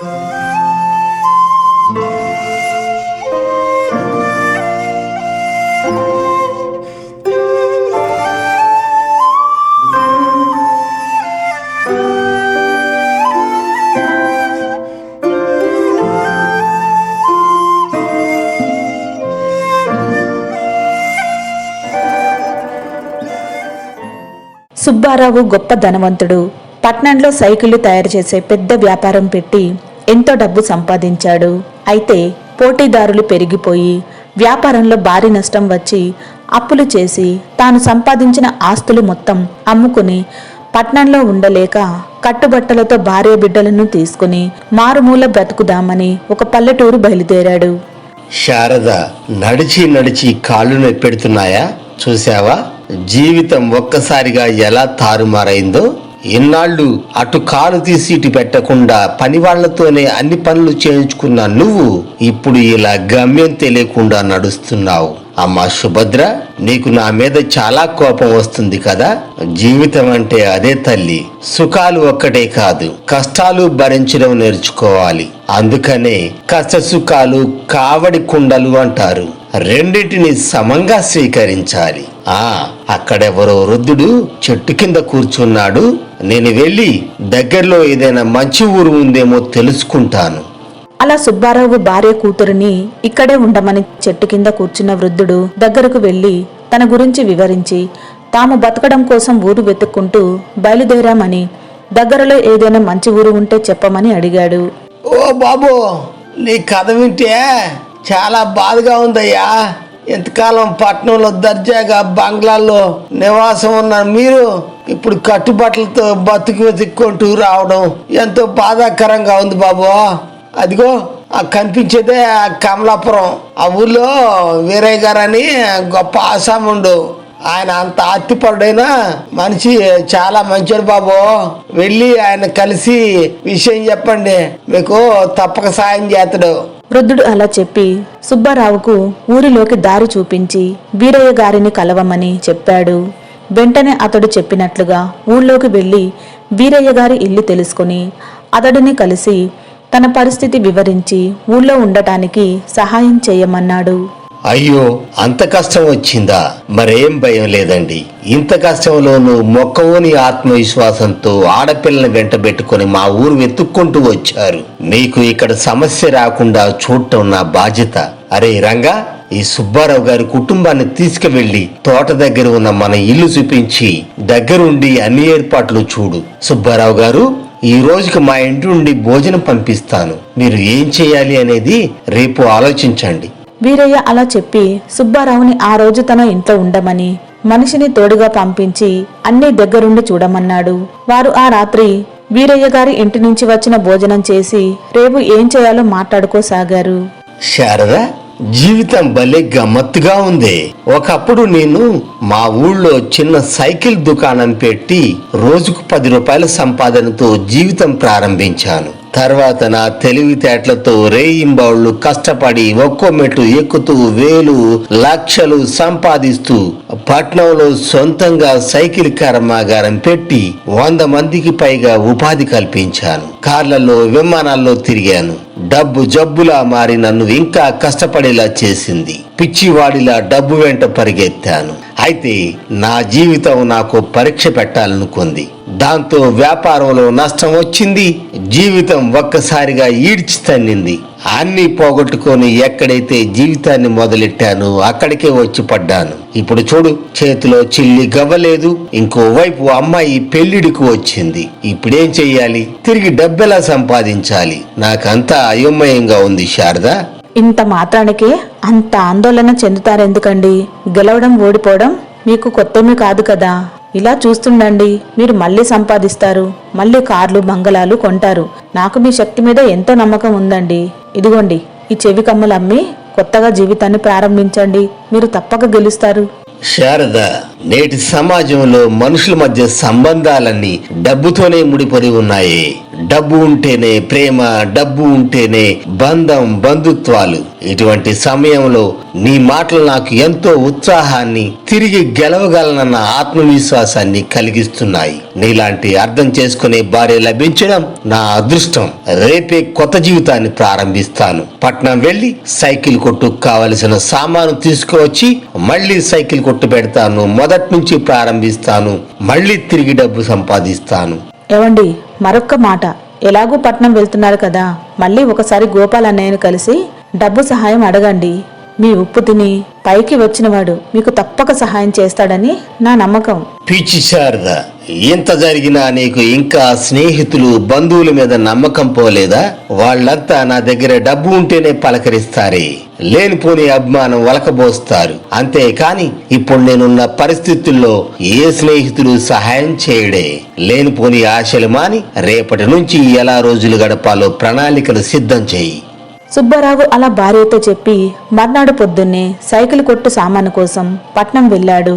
సుబ్బారావు గొప్ప ధనవంతుడు. పట్నంలో సైకిళ్ళు తయారు చేసే పెద్ద వ్యాపారం పెట్టి ఎంతో డబ్బు సంపాదించాడు. అయితే పోటీదారులు పెరిగిపోయి వ్యాపారంలో భారీ నష్టం వచ్చి అప్పులు చేసి తాను సంపాదించిన ఆస్తులు మొత్తం అమ్ముకుని పట్నంలో ఉండలేక కట్టుబట్టలతో భార్య బిడ్డలను తీసుకుని మారుమూల బ్రతుకుదామని ఒక పల్లెటూరు బయలుదేరాడు. శారద నడిచి నడిచి కాళ్ళు నొప్పెడుతున్నాయా? చూసావా జీవితం ఒక్కసారిగా ఎలా తారుమారైందో? ఇన్నాళ్ళు అటు కాలు తీసి ఇటు పెట్టకుండా పని వాళ్ళతోనే అన్ని పనులు చేయించుకున్న నువ్వు ఇప్పుడు ఇలా గమ్యం తెలియకుండా నడుస్తున్నావు. అమ్మ సుభద్ర నీకు నా మీద చాలా కోపం వస్తుంది కదా? జీవితం అంటే అదే తల్లి. సుఖాలు ఒక్కటే కాదు కష్టాలు భరించడం నేర్చుకోవాలి. అందుకనే కష్ట సుఖాలు కావడి కుండలు అంటారు. రెండింటిని సమంగా స్వీకరించాలి. ఆ అక్కడెవరో వృద్ధుడు చెట్టు కింద కూర్చున్నాడు. నేను వెళ్ళి దగ్గరలో ఏదైనా మంచి ఊరు ఉందేమో తెలుసుకుంటాను. అలా సుబ్బారావు భార్య కూతురిని ఇక్కడే ఉండమని చెట్టు కింద కూర్చున్న వృద్ధుడు దగ్గరకు వెళ్ళి తన గురించి వివరించి తాము బతకడం కోసం ఊరు వెతుక్కుంటూ బయలుదేరామని దగ్గరలో ఏదైనా మంచి ఊరు ఉంటే చెప్పమని అడిగాడు. ఓ బాబు నీ కథ వింటే చాలా బాధగా ఉందయ్యా. ఎంతకాలం పట్టణంలో దర్జాగా బంగ్లాల్లో నివాసం ఉన్న మీరు ఇప్పుడు కట్టుబట్టలతో బతుకు వెతుక్కుంటూ రావడం ఎంతో బాధాకరంగా ఉంది బాబు. అదిగో ఆ కనిపించేదే కమలాపురం. ఆ ఊళ్ళో వీరయ్య గారు అని గొప్ప ఆసాముండు. ఆయన అంత ఆర్తిపరుడైన మనిషి చాలా మంచోడు బాబు. వెళ్ళి ఆయన కలిసి విషయం చెప్పండి. మీకు తప్పక సాయం చేస్తాడు. వృద్ధుడు అలా చెప్పి సుబ్బారావుకు ఊరిలోకి దారి చూపించి వీరయ్య గారిని కలవమని చెప్పాడు. వెంటనే అతడు చెప్పినట్లుగా ఊళ్ళోకి వెళ్ళి వీరయ్య గారి ఇల్లు తెలుసుకుని అతడిని కలిసి తన పరిస్థితి వివరించి ఊళ్ళో ఉండటానికి సహాయం చేయమన్నాడు. అయ్యో అంత కష్టం వచ్చిందా? మరేం భయం లేదండి. ఇంత కష్టంలోనూ మొక్కవోని ఆత్మవిశ్వాసంతో ఆడపిల్లని వెంట పెట్టుకుని మా ఊరు వెతుక్కుంటూ వచ్చారు. మీకు ఇక్కడ సమస్య రాకుండా చూడటం నా బాధ్యత. అరే రంగా ఈ సుబ్బారావు గారి కుటుంబాన్ని తీసుకువెళ్ళి తోట దగ్గర ఉన్న మన ఇల్లు చూపించి దగ్గరుండి అన్ని ఏర్పాట్లు చూడు. సుబ్బారావు గారు ఈ రోజుకి మా ఇంటి నుండి భోజనం పంపిస్తాను. మీరు ఏం చేయాలి అనేది రేపు ఆలోచించండి. వీరయ్య అలా చెప్పి సుబ్బారావుని ఆ రోజు తన ఇంట్లో ఉండమని మనిషిని తోడుగా పంపించి అన్నీ దగ్గరుండి చూడమన్నాడు. వారు ఆ రాత్రి వీరయ్య గారి ఇంటి నుంచి వచ్చిన భోజనం చేసి రేపు ఏం చేయాలో మాట్లాడుకోసాగారు. శారద జీవితం భలే గమ్మత్తుగా ఉంది. ఒకప్పుడు నేను మా ఊళ్ళో చిన్న సైకిల్ దుకాణం పెట్టి రోజుకు పది రూపాయల సంపాదనతో జీవితం ప్రారంభించాను. తర్వాత నా తెలివితేటలతో రేయింబౌళ్ళు కష్టపడి ఒక్కో మెట్టు ఎక్కుతూ వేలు లక్షలు సంపాదిస్తూ పట్నంలో సొంతంగా సైకిల్ కర్మాగారం పెట్టి వంద మందికి పైగా ఉపాధి కల్పించాను. కార్లలో విమానాల్లో తిరిగాను. డబ్బు జబ్బులా మారి నన్ను ఇంకా కష్టపడేలా చేసింది. పిచ్చివాడిలా డబ్బు వెంట పరిగెత్తాను. అయితే నా జీవితం నాకు పరీక్ష పెట్టాలనుకుంది. దాంతో వ్యాపారంలో నష్టం వచ్చింది. జీవితం ఒక్కసారిగా ఈడ్చి తన్నింది. అన్ని పోగొట్టుకొని ఎక్కడైతే జీవితాన్ని మొదలెట్టానో అక్కడికే వచ్చి పడ్డాను. ఇప్పుడు చూడు చేతిలో చిల్లి గవ్వలేదు. ఇంకోవైపు అమ్మాయి పెళ్ళిడికి వచ్చింది. ఇప్పుడేం చెయ్యాలి? తిరిగి డబ్బెలా సంపాదించాలి? నాకంతా అయోమయంగా ఉంది శారదా. ఇంత మాత్రానికే అంత ఆందోళన చెందుతారెందుకండి గెలవడం ఓడిపోవడం మీకు కొత్తమీ కాదు కదా. ఇలా చూస్తుండండి మీరు మళ్ళీ సంపాదిస్తారు మళ్ళీ కార్లు బంగళాలు కొంటారు. నాకు మీ శక్తి మీద ఎంతో నమ్మకం ఉందండి. ఇదిగోండి ఈ చెవి కమ్మలు అమ్మి కొత్తగా జీవితాన్ని ప్రారంభించండి. మీరు తప్పక గెలుస్తారు. శారద నేటి సమాజంలో మనుషుల మధ్య సంబంధాలన్నీ డబ్బుతోనే ముడిపడి ఉన్నాయి. డబ్బు ఉంటేనే ప్రేమ డబ్బు ఉంటేనే బంధం బంధుత్వాలు. ఇటువంటి సమయంలో నీ మాటలు నాకు ఎంతో ఉత్సాహాన్ని తిరిగి గెలవగలనన్న ఆత్మవిశ్వాసాన్ని కలిగిస్తున్నాయి. నీలాంటి అర్థం చేసుకునే భార్య లభించడం నా అదృష్టం. రేపే కొత్త జీవితాన్ని ప్రారంభిస్తాను. పట్నం వెళ్ళి సైకిల్ కొట్టుకు కావలసిన సామాను తీసుకువచ్చి మళ్ళీ సైకిల్ కొట్టు పెడతాను. మొదటి నుంచి ప్రారంభిస్తాను. మళ్ళీ తిరిగి డబ్బు సంపాదిస్తాను. ఏవండి మరొక్క మాట. ఎలాగూ పట్నం వెళ్తున్నారు కదా మళ్ళీ ఒకసారి గోపాల్ అన్నయ్యను కలిసి డబ్బు సహాయం అడగండి. మీ ఉప్పు తిని పైకి వచ్చినవాడు మీకు తప్పక సహాయం చేస్తాడని నా నమ్మకం. పిచ్చి శారద ఇంత జరిగినా నీకు ఇంకా స్నేహితులు బంధువుల మీద నమ్మకం పోలేదా? వాళ్ళంతా నా దగ్గర డబ్బు ఉంటేనే పలకరిస్తారే. లేనిపోని అభిమానం వలకబోస్తారు. అంతేకాని ఇప్పుడు నేనున్న పరిస్థితుల్లో ఏ స్నేహితులు సహాయం చేయడే? లేనిపోని ఆశలు మాని రేపటి నుంచి ఎలా రోజులు గడపాలో ప్రణాళికలు సిద్ధం చేయి. సుబ్బారావు అలా భార్యతో చెప్పి మర్నాడు పొద్దున్నే సైకిల్ కొట్టు సామాను కోసం పట్నం వెళ్ళాడు.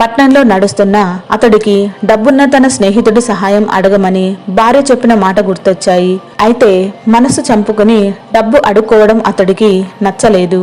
పట్నంలో నడుస్తున్న అతడికి డబ్బున్న తన స్నేహితుడి సహాయం అడగమని భార్య చెప్పిన మాట గుర్తొచ్చాయి. అయితే మనసు చంపుకుని డబ్బు అడుక్కోవడం అతడికి నచ్చలేదు.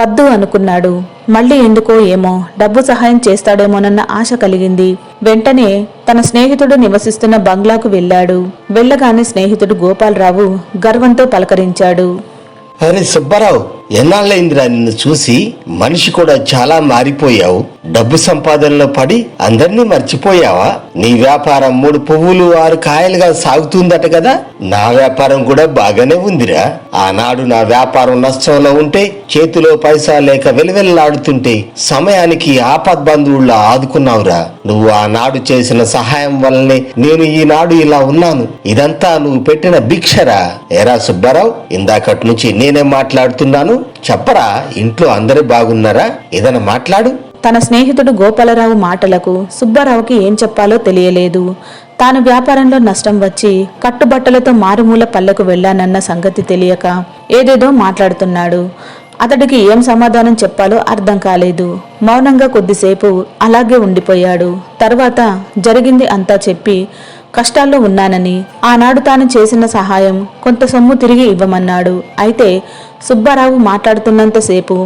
వద్దు అనుకున్నాడు. మళ్ళీ ఎందుకో ఏమో డబ్బు సహాయం చేస్తాడేమోనన్న ఆశ కలిగింది. వెంటనే తన స్నేహితుడు నివసిస్తున్న బంగ్లాకు వెళ్ళాడు. వెళ్ళగానే స్నేహితుడు గోపాలరావు గర్వంతో పలకరించాడు. అరే సుబ్బారావు ఎన్నాళ్ళైందిరా నిన్ను చూసి? మనిషి కూడా చాలా మారిపోయావు. డబ్బు సంపాదనలో పడి అందరినీ మర్చిపోయావా? నీ వ్యాపారం మూడు పువ్వులు ఆరు కాయలుగా సాగుతుందట కదా? నా వ్యాపారం కూడా బాగానే ఉందిరా. ఆనాడు నా వ్యాపారం నష్టంలో ఉంటే చేతిలో పైసా లేక వెలువెల్లాడుతుంటే సమయానికి ఆపద్ బంధువుల్లో ఆదుకున్నావురా. నువ్వు ఆనాడు చేసిన సహాయం వల్లనే నేను ఈనాడు ఇలా ఉన్నాను. ఇదంతా నువ్వు పెట్టిన భిక్షరా? ఎరా సుబ్బారావు? ఇందాకటి నుంచి నేనే మాట్లాడుతున్నాను. చెప్పరా? ఇంట్లో అందరూ బాగున్నారా? ఏదైనా మాట్లాడు. తన స్నేహితుడు గోపాలరావు మాటలకు సుబ్బారావుకి ఏం చెప్పాలో తెలియలేదు. తాను వ్యాపారంలో నష్టం వచ్చి కట్టుబట్టలతో మారుమూల పల్లెకు వెళ్ళానన్న సంగతి తెలియక ఏదేదో మాట్లాడుతున్నాడు. అతడికి ఏం సమాధానం చెప్పాలో అర్థం కాలేదు. మౌనంగా కొద్దిసేపు అలాగే ఉండిపోయాడు. తర్వాత జరిగింది అంతా చెప్పి కష్టాల్లో ఉన్నానని ఆనాడు తాను చేసిన సహాయం కొంత సొమ్ము తిరిగి ఇవ్వమన్నాడు. అయితే సుబ్బారావు మాట్లాడుతున్నంతసేపు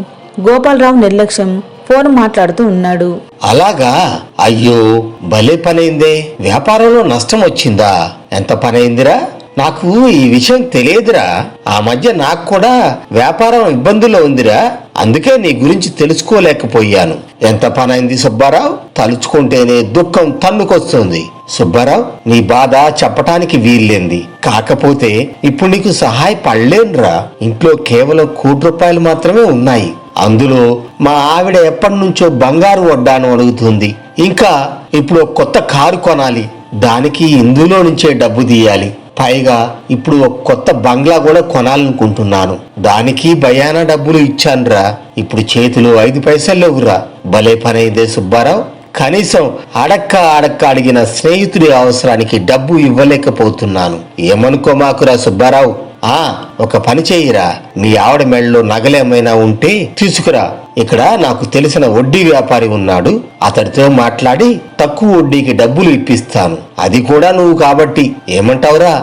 గోపాలరావు నిర్లక్ష్యం ఫోన్ మాట్లాడుతూ ఉన్నాడు. అలాగా? అయ్యో భలే పనైందే. వ్యాపారంలో నష్టం వచ్చిందా? ఎంత పనైందిరా? నాకు ఈ విషయం తెలియదురా. ఆ మధ్య నాకు కూడా వ్యాపారం ఇబ్బందుల్లో ఉందిరా. అందుకే నీ గురించి తెలుసుకోలేకపోయాను. ఎంత పనైంది సుబ్బారావు? తలుచుకుంటేనే దుఃఖం తన్నుకొస్తుంది. సుబ్బారావు నీ బాధ చెప్పటానికి వీల్లేంది. కాకపోతే ఇప్పుడు నీకు సహాయపడలేనురా. ఇంట్లో కేవలం కోటి రూపాయలు మాత్రమే ఉన్నాయి. అందులో మా ఆవిడ ఎప్పటి నుంచో బంగారు వడ్డాను అడుగుతుంది. ఇంకా ఇప్పుడు కొత్త కారు కొనాలి. దానికి ఇందులో నుంచే డబ్బు తీయాలి. పైగా ఇప్పుడు ఒక కొత్త బంగ్లా కూడా కొనాలనుకుంటున్నాను. దానికి భయాన డబ్బులు ఇచ్చానురా. ఇప్పుడు చేతిలో ఐదు పైసలు లేవురా. భలే పనైందే సుబ్బారావు. కనీసం అడక్క అడక్క అడిగిన స్నేహితుడి అవసరానికి డబ్బు ఇవ్వలేకపోతున్నాను. ఏమనుకోమాకురా సుబ్బారావు. ఆ ఒక పని చేయిరా. మీ ఆవిడ మెళ్ళలో నగలేమైనా ఉంటే తీసుకురా. ఇక్కడ నాకు తెలిసిన వడ్డీ వ్యాపారి ఉన్నాడు. అతడితో మాట్లాడి తక్కువ వడ్డీకి డబ్బులు ఇప్పిస్తాను. అది కూడా నువ్వు కాబట్టి ఏమంటావురా?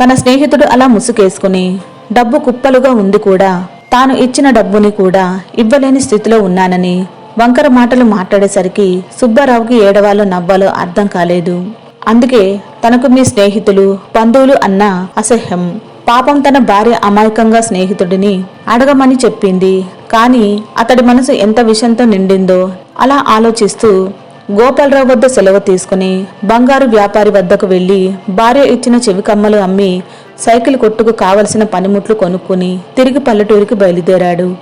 తన స్నేహితుడు అలా ముసుగేసుకుని డబ్బు కుప్పలుగా ఉంది కూడా. తాను ఇచ్చిన డబ్బుని కూడా ఇవ్వలేని స్థితిలో ఉన్నానని వంకర మాటలు మాట్లాడేసరికి సుబ్బారావుకి ఏడవాలో నవ్వాలో అర్థం కాలేదు. అందుకే తనకు మీ స్నేహితులు బంధువులు అన్న అసహ్యం. పాపం తన భార్య అమాయకంగా స్నేహితుడిని అడగమని చెప్పింది కానీ అతడి మనసు ఎంత విషంతో నిండిందో అలా ఆలోచిస్తూ గోపాలరావు వద్ద సెలవు తీసుకుని బంగారు వ్యాపారి వద్దకు వెళ్ళి భార్య ఇచ్చిన చెవి కమ్మలు అమ్మి సైకిల్ కొట్టుకు కావలసిన పనిముట్లు కొనుక్కుని తిరిగి పల్లెటూరికి బయలుదేరాడు.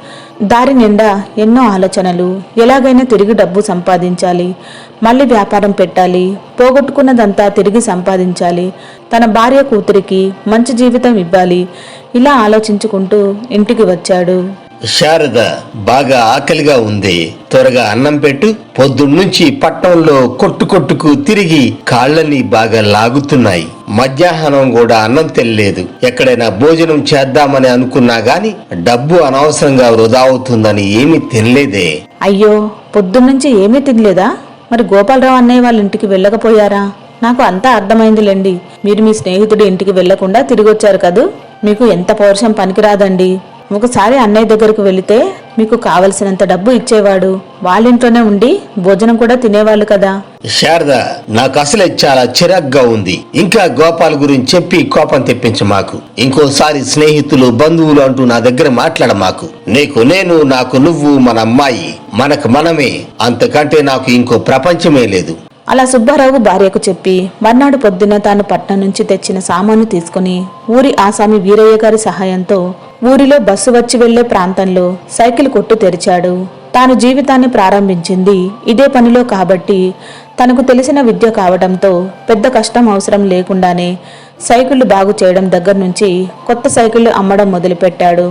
దారి నిండా ఎన్నో ఆలోచనలు. ఎలాగైనా తిరిగి డబ్బు సంపాదించాలి. మళ్ళీ వ్యాపారం పెట్టాలి. పోగొట్టుకున్నదంతా తిరిగి సంపాదించాలి. తన భార్య కూతురికి మంచి జీవితం ఇవ్వాలి. ఇలా ఆలోచించుకుంటూ ఇంటికి వచ్చాడు. శారద బాగా ఆకలిగా ఉంది. త్వరగా అన్నం పెట్టు. పొద్దున్నుంచి పట్టణంలో కొట్టు కొట్టుకు తిరిగి కాళ్ళని బాగా లాగుతున్నాయి. మధ్యాహ్నం కూడా అన్నం తెలియలేదు ఎక్కడైనా భోజనం చేద్దామని అనుకున్నా గాని డబ్బు అనవసరంగా వృధా అవుతుందని ఏమీ తినలేదే. అయ్యో పొద్దున్నుంచి ఏమీ తినలేదా? మరి గోపాలరావు అన్నయ్య వాళ్ళ ఇంటికి వెళ్ళకపోయారా? నాకు అంతా అర్థమైందిలేండి. మీరు మీ స్నేహితుడి ఇంటికి వెళ్ళకుండా తిరిగొచ్చారు కదూ? మీకు ఎంత పౌరుషం పనికిరాదండి. ఒకసారి అన్నయ్య దగ్గరకు వెళితే మీకు కావలసినంత డబ్బు ఇచ్చేవాడు. వాళ్ళింట్లోనే ఉండి భోజనం కూడా తినేవాళ్ళు కదా. శారద నాకు అసలే చాలా చిరాగ్గా ఉంది. ఇంకా గోపాల్ గురించి చెప్పి కోపం తెప్పించ మాకు. ఇంకోసారి స్నేహితులు బంధువులు అంటూ నా దగ్గర మాట్లాడ మాకు. నీకు నేను నాకు నువ్వు మన అమ్మాయి మనకు మనమే. అంతకంటే నాకు ఇంకో ప్రపంచమే లేదు. అలా సుబ్బారావు భార్యకు చెప్పి మర్నాడు పొద్దున్న తాను పట్నం నుంచి తెచ్చిన సామాను తీసుకుని ఊరి ఆసామి వీరయ్య గారి సహాయంతో ఊరిలో బస్సు వచ్చి వెళ్ళే ప్రాంతంలో సైకిల్ కొట్టు తెరిచాడు. తాను జీవితాన్ని ప్రారంభించింది ఇదే పనిలో కాబట్టి తనకు తెలిసిన విద్య కావడంతో పెద్ద కష్టం అవసరం లేకుండానే సైకిళ్ళు బాగు చేయడం దగ్గర నుంచి కొత్త సైకిళ్ళు అమ్మడం మొదలుపెట్టాడు.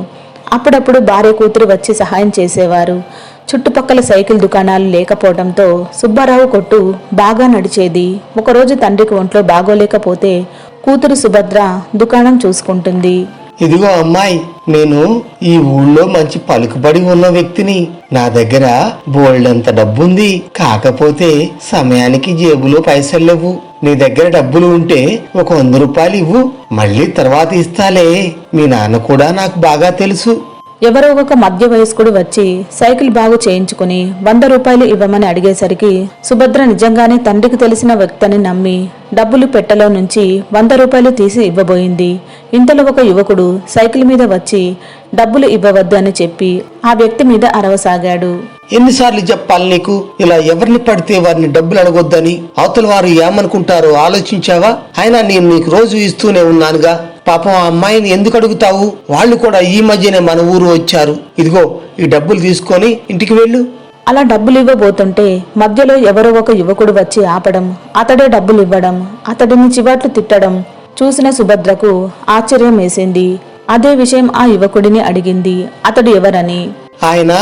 అప్పుడప్పుడు భార్య కూతురు వచ్చి సహాయం చేసేవారు. చుట్టుపక్కల సైకిల్ దుకాణాలు లేకపోవడంతో సుబ్బారావు కొట్టు బాగా నడిచేది. ఒకరోజు తండ్రికి ఒంట్లో బాగోలేకపోతే కూతురు సుభద్ర దుకాణం చూసుకుంటుంది. ఇదిగో అమ్మాయి నేను ఈ ఊళ్ళో మంచి పలుకుబడి ఉన్న వ్యక్తిని. నా దగ్గర బోల్డంత డబ్బుంది కాకపోతే సమయానికి జేబులో పైసలు లేవు. నీ దగ్గర డబ్బులు ఉంటే ఒక వంద రూపాయలు ఇవ్వు మళ్ళీ తర్వాత ఇస్తాలే. మీ నాన్న కూడా నాకు బాగా తెలుసు. ఎవరో ఒక మధ్య వయస్కుడు వచ్చి సైకిల్ బాగు చేయించుకుని వంద రూపాయలు ఇవ్వమని అడిగేసరికి సుభద్ర నిజంగానే తండ్రికి తెలిసిన వ్యక్తిని నమ్మి డబ్బులు పెట్టెలో నుంచి వంద రూపాయలు తీసి ఇవ్వబోయింది. ఇంతలో ఒక యువకుడు సైకిల్ మీద వచ్చి డబ్బులు ఇవ్వవద్దు అని చెప్పి ఆ వ్యక్తి మీద అరవసాగాడు. ఎన్నిసార్లు చెప్పాలి నీకు? ఇలా ఎవరిని పడితే వారిని డబ్బులు అడగొద్దని అవతల వారు ఏమనుకుంటారో ఆలోచించావా? అయినా నేను నీకు రోజు ఇస్తూనే ఉన్నానుగా. పాపం ఆ అమ్మాయిని ఎందుకు అడుగుతావు? వాళ్ళు కూడా ఈ మధ్యనే మన ఊరు వచ్చారు. ఇదిగో ఈ డబ్బులు తీసుకొని ఇంటికి వెళ్ళు. అలా డబ్బులు ఇవ్వబోతుంటే మధ్యలో ఎవరో ఒక యువకుడు వచ్చి ఆపడం అతడే డబ్బులు ఇవ్వడం అతడిని చివాట్లు తిట్టడం చూసిన సుభద్రకు ఆశ్చర్యం వేసింది అదే విషయం ఆ యువకుడిని అడిగింది. అతడు ఎవరని? ఆయన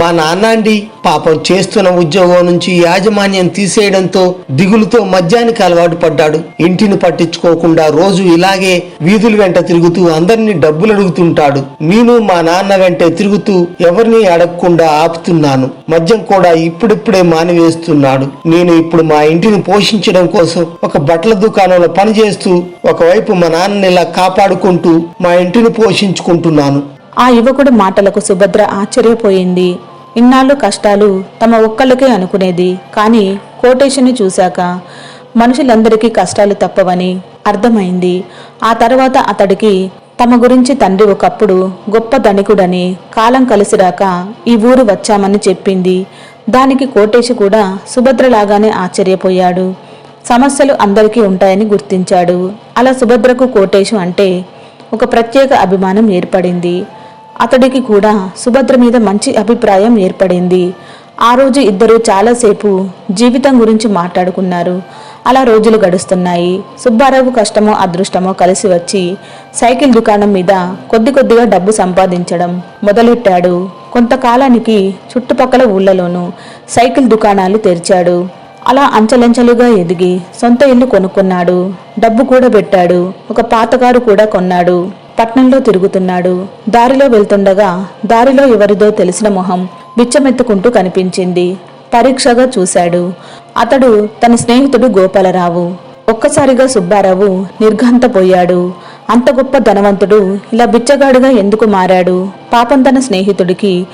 మా నాన్న అండి పాపం చేస్తున్న ఉద్యోగం నుంచి యాజమాన్యం తీసేయడంతో దిగులుతో మద్యానికి అలవాటు పడ్డాడు. ఇంటిని పట్టించుకోకుండా రోజు ఇలాగే వీధుల వెంట తిరుగుతూ అందరినీ డబ్బులు అడుగుతుంటాడు. నేను మా నాన్న వెంటే తిరుగుతూ ఎవరిని అడగకుండా ఆపుతున్నాను. మద్యం కూడా ఇప్పుడిప్పుడే మానివేస్తున్నాడు. నేను ఇప్పుడు మా ఇంటిని పోషించడం కోసం ఒక బట్టల దుకాణంలో పనిచేస్తూ ఒకవైపు మా నాన్నని ఇలా కాపాడుకుంటూ మా ఇంటిని పోషించుకుంటున్నాను. ఆ యువకుడి మాటలకు సుభద్ర ఆశ్చర్యపోయింది. ఇన్నాళ్ళు కష్టాలు తమ ఒక్కళ్ళకే అనుకునేది. కానీ కోటేశుని చూశాక మనుషులందరికీ కష్టాలు తప్పవని అర్థమైంది. ఆ తర్వాత అతడికి తమ గురించి తండ్రి ఒకప్పుడు గొప్ప ధనికుడని కాలం కలిసిరాక ఈ ఊరు వచ్చామని చెప్పింది. దానికి కోటేశు కూడా సుభద్రలాగానే ఆశ్చర్యపోయాడు. సమస్యలు అందరికీ ఉంటాయని గుర్తించాడు. అలా సుభద్రకు కోటేశు అంటే ఒక ప్రత్యేక అభిమానం ఏర్పడింది. అతడికి కూడా సుభద్ర మీద మంచి అభిప్రాయం ఏర్పడింది. ఆ రోజు ఇద్దరూ చాలాసేపు జీవితం గురించి మాట్లాడుకున్నారు. అలా రోజులు గడుస్తున్నాయి. సుబ్బారావు కష్టమో అదృష్టమో కలిసి వచ్చి సైకిల్ దుకాణం మీద కొద్ది కొద్దిగా డబ్బు సంపాదించడం మొదలెట్టాడు. కొంతకాలానికి చుట్టుపక్కల ఊళ్ళలోనూ సైకిల్ దుకాణాలు తెరిచాడు. అలా అంచలంచలుగా ఎదిగి సొంత ఇల్లు కొనుక్కున్నాడు. డబ్బు కూడా పెట్టాడు. ఒక పాతకారు కూడా కొన్నాడు. పట్నంలో తిరుగుతున్నాడు. దారిలో వెళ్తుండగా దారిలో ఎవరిదో తెలిసిన మొహం బిచ్చమెత్తుకుంటూ కనిపించింది. పరీక్షగా చూశాడు. అతడు తన స్నేహితుడు గోపాలరావు. ఒక్కసారిగా సుబ్బారావు నిర్ఘంతపోయాడు. అంత గొప్ప ధనవంతుడు ఇలా బిచ్చగాడుగా ఎందుకు మారాడు? పాపం తన స్నేహితుడికి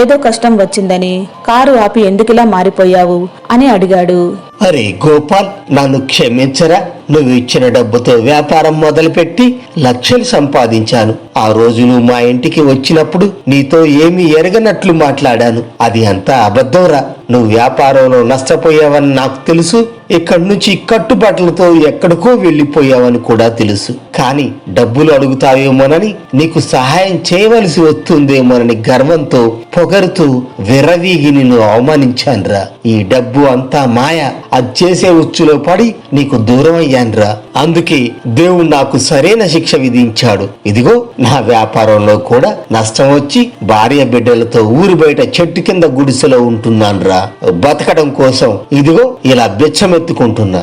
ఏదో కష్టం వచ్చిందని కారు ఆపి ఎందుకిలా మారిపోయావు? అని అడిగాడు. అరే గోపాల్ నన్ను క్షమించరా? నువ్వు ఇచ్చిన డబ్బుతో వ్యాపారం మొదలుపెట్టి లక్షలు సంపాదించాను. ఆ రోజు నువ్వు మా ఇంటికి వచ్చినప్పుడు నీతో ఏమీ ఎరగనట్లు మాట్లాడాను. అది అంతా అబద్ధంరా. నువ్వు వ్యాపారంలో నష్టపోయావని నాకు తెలుసు. ఇక్కడి నుంచి కట్టుబట్టలతో ఎక్కడికో వెళ్ళిపోయావని కూడా తెలుసు. కానీ డబ్బులు అడుగుతావేమోనని నీకు సహాయం చేయవలసి వస్తుందేమోనని గర్వంతో పొగరుతూ విర్రవీగి నిన్ను అవమానించానురా. ఈ డబ్బు అంతా మాయ. అది చేసే ఉచ్చులో పడి నీకు దూరం అయ్యాన్రా అందుకే దేవుడు నాకు సరైన శిక్ష విధించాడు. ఇదిగో నా వ్యాపారంలో కూడా నష్టం వచ్చి భార్య బిడ్డలతో ఊరి బయట చెట్టు కింద గుడిసెలో ఉంటున్నాన్రా. బతకడం కోసం ఇదిగో ఇలా బిచ్చమెత్తుకుంటున్నా.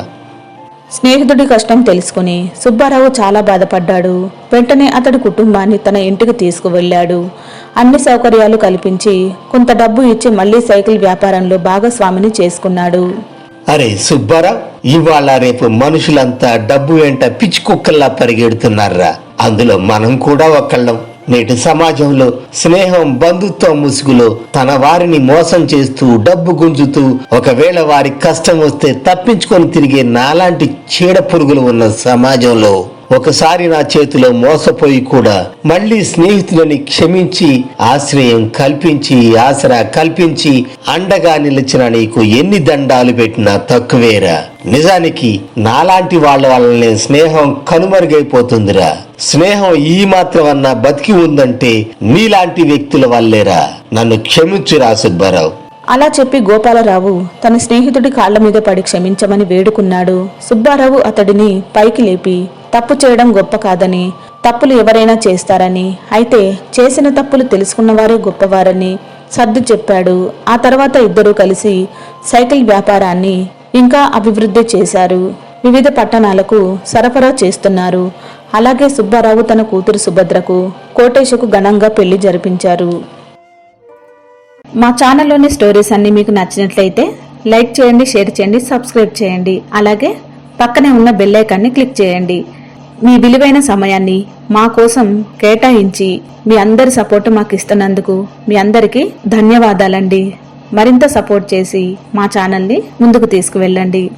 స్నేహితుడి కష్టం తెలుసుకుని సుబ్బారావు చాలా బాధపడ్డాడు. వెంటనే అతడి కుటుంబాన్ని తన ఇంటికి తీసుకువెళ్ళాడు. అన్ని సౌకర్యాలు కల్పించి కొంత డబ్బు ఇచ్చి మళ్ళీ సైకిల్ వ్యాపారంలో భాగస్వామిని చేసుకున్నాడు. అరే సుబ్బారావు ఇవాళ రేపు మనుషులంతా డబ్బు వెంట పిచ్చి కుక్కల్లా పరిగెడుతున్నారా అందులో మనం కూడా ఒకళ్ళం నేటి సమాజంలో స్నేహం బంధుత్వం ముసుగులో తన వారిని మోసం చేస్తూ డబ్బు గుంజుతూ ఒకవేళ వారి కష్టం వస్తే తప్పించుకొని తిరిగే నాలాంటి చీడ పురుగులు ఉన్న సమాజంలో ఒకసారి నా చేతిలో మోసపోయి కూడా మళ్ళీ స్నేహితులని క్షమించి ఆశ్రయం కల్పించి ఆసరా కల్పించి అండగా నిలిచిన నీకు ఎన్ని దండాలు పెట్టినా తక్కువేరా. నిజానికి నాలాంటి వాళ్ళ వల్లనే స్నేహం కనుమరుగైపోతుందిరా. స్నేహం ఈ మాత్రం అన్నా బతికి ఉందంటే నీలాంటి వ్యక్తుల వల్లేరా. నన్ను క్షమించురా సుబ్బారావు. అలా చెప్పి గోపాలరావు తన స్నేహితుడి కాళ్ళ మీద పడి క్షమించమని వేడుకున్నాడు. సుబ్బారావు అతడిని పైకి లేపి తప్పు చేయడం గొప్ప కాదని తప్పులు ఎవరైనా చేస్తారని అయితే చేసిన తప్పులు తెలుసుకున్నవారే గొప్పవారని సర్దు చెప్పాడు. ఆ తర్వాత ఇద్దరూ కలిసి సైకిల్ వ్యాపారాన్ని ఇంకా అభివృద్ధి చేశారు. వివిధ పట్టణాలకు సరఫరా చేస్తున్నారు. అలాగే సుబ్బారావు తన కూతురు సుభద్రకు కోటేశకు ఘనంగా పెళ్ళి జరిపించారు. మా ఛానల్లోని స్టోరీస్ అన్ని మీకు నచ్చినట్లయితే లైక్ చేయండి షేర్ చేయండి సబ్స్క్రైబ్ చేయండి. అలాగే పక్కనే ఉన్న బెల్ ఐకాన్ని క్లిక్ చేయండి. మీ విలువైన సమయాన్ని మా కోసం కేటాయించి మీ అందరి సపోర్ట్ మాకు ఇస్తున్నందుకు మీ అందరికీ ధన్యవాదాలండి. మరింత సపోర్ట్ చేసి మా ఛానల్ని ముందుకు తీసుకువెళ్ళండి.